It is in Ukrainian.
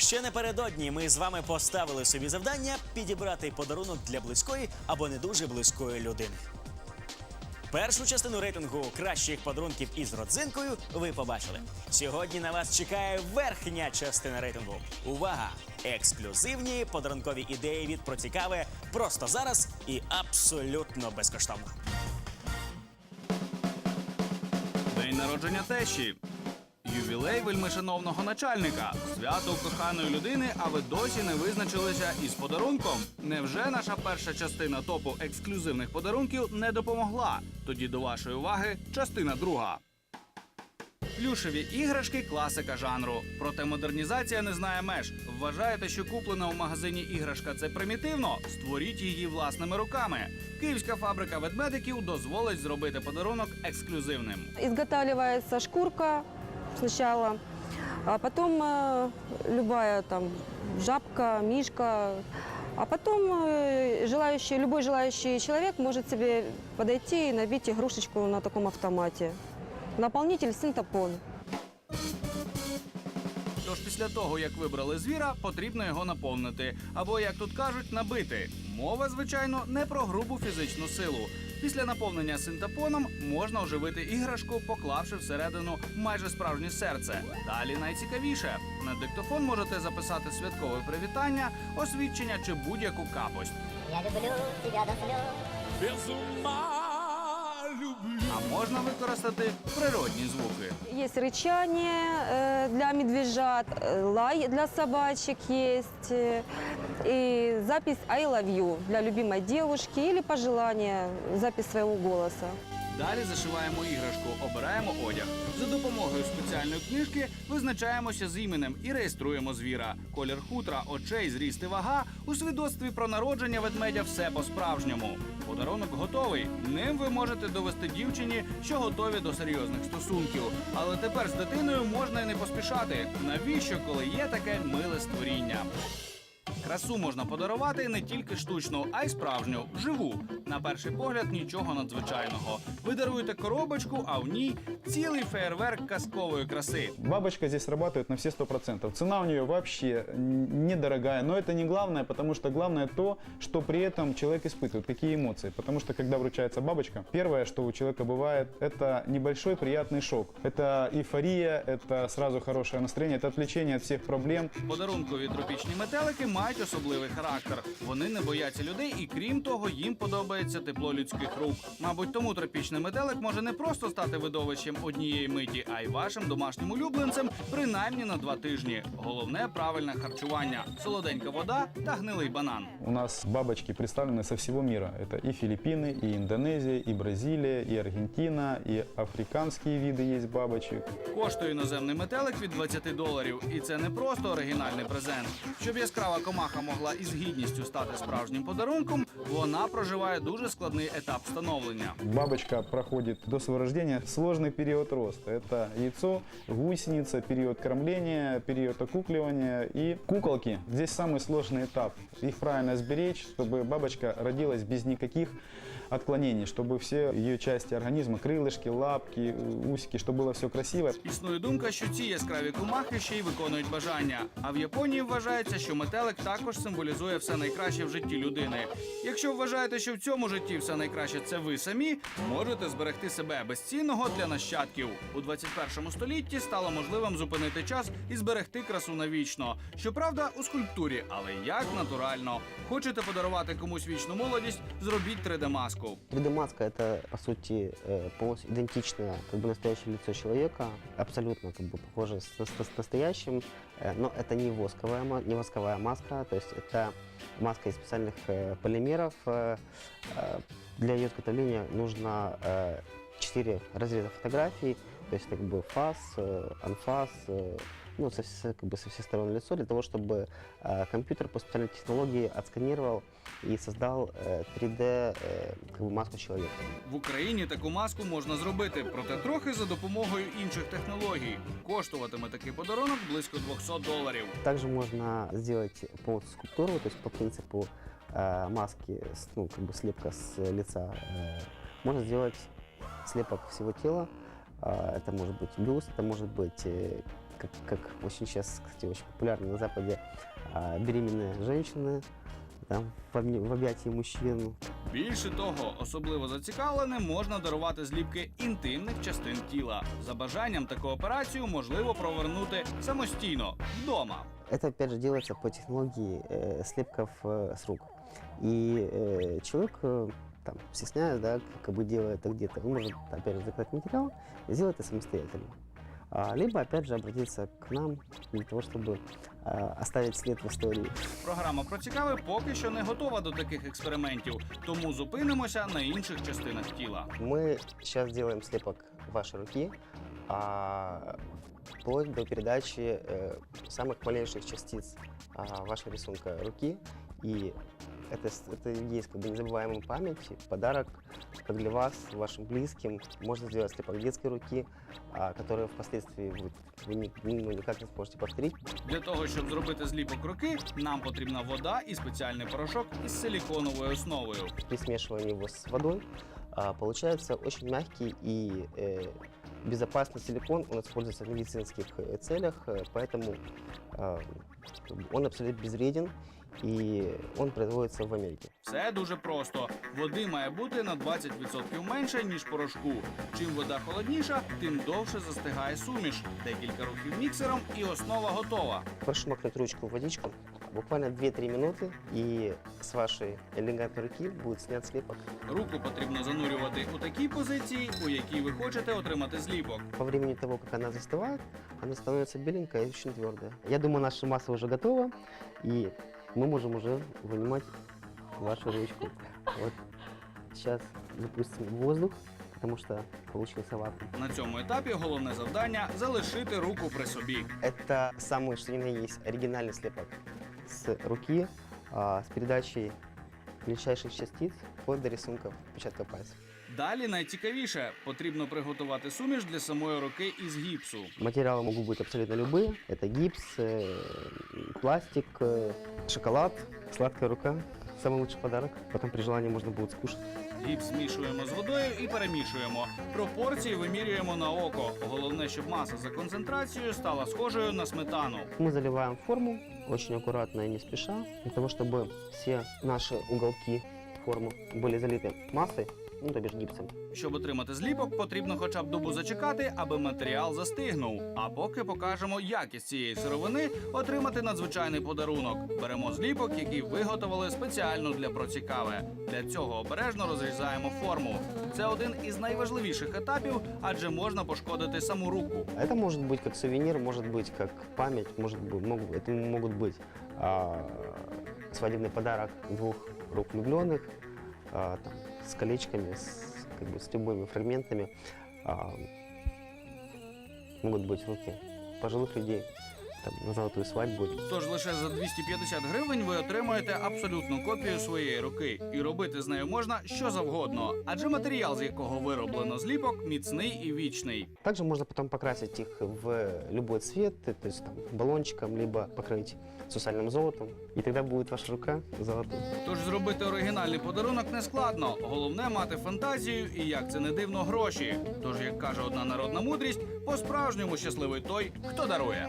Ще напередодні ми з вами поставили собі завдання підібрати подарунок для близької або не дуже близької людини. Першу частину рейтингу кращих подарунків із родзинкою ви побачили. Сьогодні на вас чекає верхня частина рейтингу. Увага! Ексклюзивні подарункові ідеї від Процікаве просто зараз і абсолютно безкоштовно. День народження тещі. Ювілей вельмишановного начальника. Свято коханої людини, а ви досі не визначилися із подарунком. Невже наша перша частина топу ексклюзивних подарунків не допомогла? Тоді до вашої уваги частина друга. Плюшеві іграшки класика жанру. Проте модернізація не знає меж. Вважаєте, що куплена у магазині іграшка це примітивно? Створіть її власними руками. Київська фабрика ведмедиків дозволить зробити подарунок ексклюзивним. Изготавливается шкурка сначала, а потом э, любая там жабка, мишка, а потом э, желающий, любой желающий человек может себе подойти и набить игрушечку на таком автомате. Наполнитель синтепон. Тож після того, як вибрали звіра, потрібно його наповнити. Або, як тут кажуть, набити. Мова, звичайно, не про грубу фізичну силу. Після наповнення синтепоном можна оживити іграшку, поклавши всередину майже справжнє серце. Далі найцікавіше. На диктофон можете записати святкове привітання, освідчення чи будь-яку капость. Я люблю тебя до слез А можна використати природні звуки. Есть рычание э, для медвежат, э, лай для собачек есть, э, и запись «I love you» для любимой девушки или пожелание, запись своего голоса. Далі зашиваємо іграшку, обираємо одяг. За допомогою спеціальної книжки визначаємося з іменем і реєструємо звіра. Колір хутра, очей, зріст і вага у свідоцтві про народження ведмедя все по-справжньому. Подарунок готовий. Ним ви можете довести дівчині, що готові до серйозних стосунків. Але тепер з дитиною можна і не поспішати. Навіщо, коли є таке миле створіння? Красу можна подарувати не тільки штучну, а й справжню, живу. На перший погляд нічого надзвичайного. Ви даруєте коробочку, а в ній цілий феєрверк казкової краси. Бабочка здесь срабатывает на все 100%. Цена у нее вообще н- недорогая, но это не главное, потому что главное то, что при этом человек испытывает, какие эмоции. Потому что когда вручается бабочка, первое, что у человека бывает, это небольшой приятный шок. Это эйфория, это сразу хорошее настроение, это отвлечение от всех проблем. Подарункові тропічні метелики мають особливий характер. Вони не бояться людей, і крім того, їм подобається тепло людських рук. Мабуть, тому тропічний метелик може не просто стати видовищем однієї миті, а й вашим домашнім улюбленцем, принаймні на два тижні. Головне правильне харчування: солоденька вода та гнилий банан. У нас бабочки представлены со всего мира. Это и Филиппины, и Индонезия, и Бразилия, и Аргентина, и африканские виды есть бабочек. Коштує іноземний метелик від 20 доларів, і це не просто оригінальний презент. Щоб яскрава комаха могла із гідністю стати справжнім подарунком, вона проживає дуже складний етап становлення. Бабочка проходит до своего рождения сложный период роста. Это яйцо, гусеница, период кормления, период окукливания и куколки. Здесь самый сложный этап. Их правильно сберечь, чтобы бабочка родилась без никаких отклонений, чтобы все ее части организма, крылышки, лапки, усики, чтобы было все красиво. Існує думка, що ці яскраві комахи ще й виконують бажання. А в Японії вважається, що метелик також символізує все найкраще в житті людини. Якщо вважаєте, що в цьому житті все найкраще це ви самі, можете зберегти себе безцінного для нащадків. У 21 столітті стало можливим зупинити час і зберегти красу навічно. Щоправда, у скульптурі, але як натурально. Хочете подарувати комусь вічну молодість? Зробіть 3D-маску. 3D-маска это, по сути, э, полностью идентичное как бы настоящее лицо человека, абсолютно как бы похоже с, с- с настоящим, э, но это не восковая, ма- не восковая маска, то есть это маска из специальных э, полимеров. э, э, Для ее изготовления нужно 4 разреза фотографий, то есть как бы фас, э, анфас, э, ну, со, вс- как бы со всех сторон лицо, для того, чтобы э, компьютер по специальной технологии отсканировал и создал э, 3D э, как бы маску человека. В Україні таку маску можна зробити, проте трохи за допомогою інших технологій. Коштуватиме такий подарунок близько 200 доларів. Также можно сделать полностью скульптуру, то есть по принципу э, маски, с- ну, как бы слепка с лица. э, можно сделать слепок всего тела. Э, это может быть бюст, это может быть э, как, как очень сейчас, кстати, очень популярно на Западе, а, беременные женщины там, в, обня- в объятии мужчин. Більше того, особливо зацікавленим можна дарувати зліпки інтимних частин тіла. За бажанням таку операцію можливо провернути самостійно вдома. Это, опять же, делается по технологии э, слепков э, с рук. И э, человек, э, там, стесняясь, да, как бы делая это где-то, он может, опять же, заказать материал и сделать это самостоятельно. А, либо, опять же, обратиться к нам для того, чтобы а, оставить след в истории. Програма про цікаве поки що не готова до таких експериментів, тому зупинимося на інших частинах тіла. Мы сейчас делаем слепок вашей руки, а, вплоть до передачи э, самых малейших частиц а, вашего рисунка руки. И это, с- это и есть как бы незабываемая память, подарок как для вас, вашим близким. Можно сделать слепок детской руки, а, который впоследствии вы, вы ни- ну, никак не сможете повторить. Для того, щоб зробити зліпок руки, нам потрібна вода і спеціальний порошок із силіконовою основою. При смешивании его с водой а, получается очень мягкий и э, безопасный силикон. Он используется в медицинских э, целях, э, поэтому а, как бы он абсолютно безвреден и он производится в Америке. Все дуже просто. Води має бути на 20% менше, ніж порошку. Чим вода холодніша, тим довше застигає суміш. Декілька рухів міксером і основа готова. Прошу макнуть ручку в водичку. Буквально 2-3 минуты, и с вашей элегантной руки будет снят слепок. Руку потрібно занурювати у такій позиції, у якій ви хочете отримати зліпок. По времени того, как она застывает, она становится беленькая и очень твердая. Я думаю, наша масса уже готова, и мы можем уже вынимать вашу ручку. Вот сейчас запустим в воздух, потому что получился вакуум. На цьому етапі головне завдання залишити руку при собі. Это самый, что ни на есть, оригинальный слепок с руки, а, с передачей мельчайших частиц вплоть до рисунков отпечатка пальцев. Далі найцікавіше потрібно приготувати суміш для самої руки із гіпсу. Материалы могут быть абсолютно любые. Это гипс, э, пластик, э, шоколад, сладкая рука. Самый лучший подарок. Потом при желании можно будет скушать. Гіпс змішуємо з водою і перемішуємо. Пропорції вимірюємо на око. Головне, щоб маса за концентрацією стала схожою на сметану. Мы заливаем форму очень аккуратно и не спеша, для того, чтобы все наши уголки формы были залиты массой, ну, то бишь гипсом. Щоб отримати зліпок, потрібно хоча б добу зачекати, аби матеріал застигнув. А поки покажемо, як із цієї сировини отримати надзвичайний подарунок. Беремо зліпок, який виготовили спеціально для процікаве. Для цього обережно розрізаємо форму. Це один із найважливіших етапів, адже можна пошкодити саму руку. А Это может быть как сувенир, может быть как память, может быть, могут, это могут быть а, свадебный подарок двух рук влюбленных, а, там, с колечками, с, как бы, с любыми фрагментами. А, могут быть руки пожилых людей там, на золотую свадьбу. Тож лише за 250 гривень ви отримаєте абсолютну копію своєї руки, і робити з нею можна що завгодно, адже матеріал, з якого вироблено зліпок, міцний і вічний. Также можно потом покрасить их в любой цвет, то есть там, баллончиком, либо покрыть сусальным золотом, и тогда будет ваша рука золотой. Тож зробити оригінальний подарунок не складно. Головне мати фантазію і, як це не дивно, гроші. Тож, як каже одна народна мудрість, по-справжньому щасливий той, хто дарує.